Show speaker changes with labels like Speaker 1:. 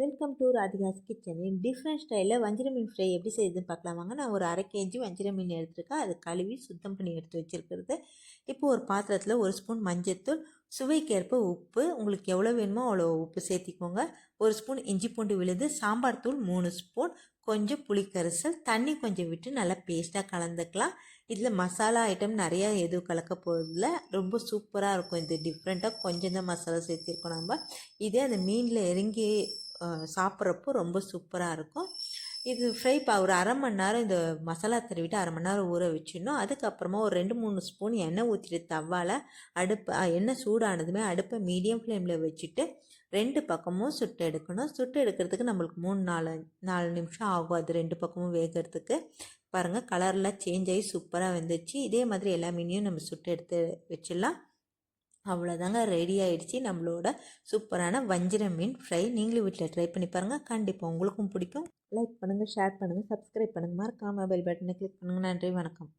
Speaker 1: Welcome to Radhika's kitchen different ஸ்டைலில் வஞ்சிர மீன் fry எப்படி செய்யுதுன்னு பார்க்கலாம். வாங்க நான் ஒரு அரை கேஜி வஞ்சிர மீன் எடுத்துருக்கேன். அது கழுவி சுத்தம் பண்ணி எடுத்து வச்சுருக்கிறது. இப்போ ஒரு பாத்திரத்தில் ஒரு ஸ்பூன் மஞ்சத்தூள் சுவைக்கேற்ப உப்பு உங்களுக்கு எவ்வளோ வேணுமோ அவ்வளோ உப்பு சேர்த்திக்கோங்க. ஒரு ஸ்பூன் இஞ்சி பூண்டு விழுது சாம்பார் தூள் மூணு ஸ்பூன் கொஞ்சம் புளிக்கரிசல் தண்ணி கொஞ்சம் விட்டு நல்லா பேஸ்ட்டாக கலந்துக்கலாம். இதில் மசாலா ஐட்டம் நிறையா எதுவும் கலக்க போகிறதில்ல ரொம்ப சூப்பராக இருக்கும். இது டிஃப்ரெண்ட்டாக கொஞ்சம் தான் மசாலா சேர்த்திருக்கோம் நம்ம. இதே அந்த மீனில் இறங்கி சாப்பிட்றப்போ ரொம்ப சூப்பராக இருக்கும். இது ஃப்ரை பா ஒரு அரை மணி நேரம் இந்த மசாலா தருவிட்டு அரை மணி நேரம் ஊற வச்சிடணும். அதுக்கப்புறமா ஒரு ரெண்டு மூணு ஸ்பூன் எண்ணெய் ஊற்றிட்டு தவால அடுப்பு எண்ணெய் சூடானதுமே அடுப்பை மீடியம் ஃப்ளேமில் வச்சுட்டு ரெண்டு பக்கமும் சுட்டு எடுக்கணும். சுட்டு எடுக்கிறதுக்கு நம்மளுக்கு மூணு நாலு நாலு நிமிஷம் ஆகும் அது ரெண்டு பக்கமும் வேகிறதுக்கு. பாருங்கள் கலர்லாம் சேஞ்ச் ஆகி சூப்பராக வந்துச்சு. இதே மாதிரி எல்லா மீனையும் நம்ம சுட்டு எடுத்து வச்சிடலாம். அவ்வளோதாங்க ரெடி ஆகிடுச்சி நம்மளோட சூப்பரான வஞ்சிர மீன் ஃப்ரை நீங்களும் வீட்டில் ட்ரை பண்ணி பாருங்கள் கண்டிப்பாக உங்களுக்கும் பிடிக்கும். லைக் பண்ணுங்கள் ஷேர் பண்ணுங்கள் சப்ஸ்கிரைப் பண்ணுங்கள் மறக்காமல் பெல் பட்டனை கிளிக் பண்ணுங்கள் நன்றி வணக்கம்.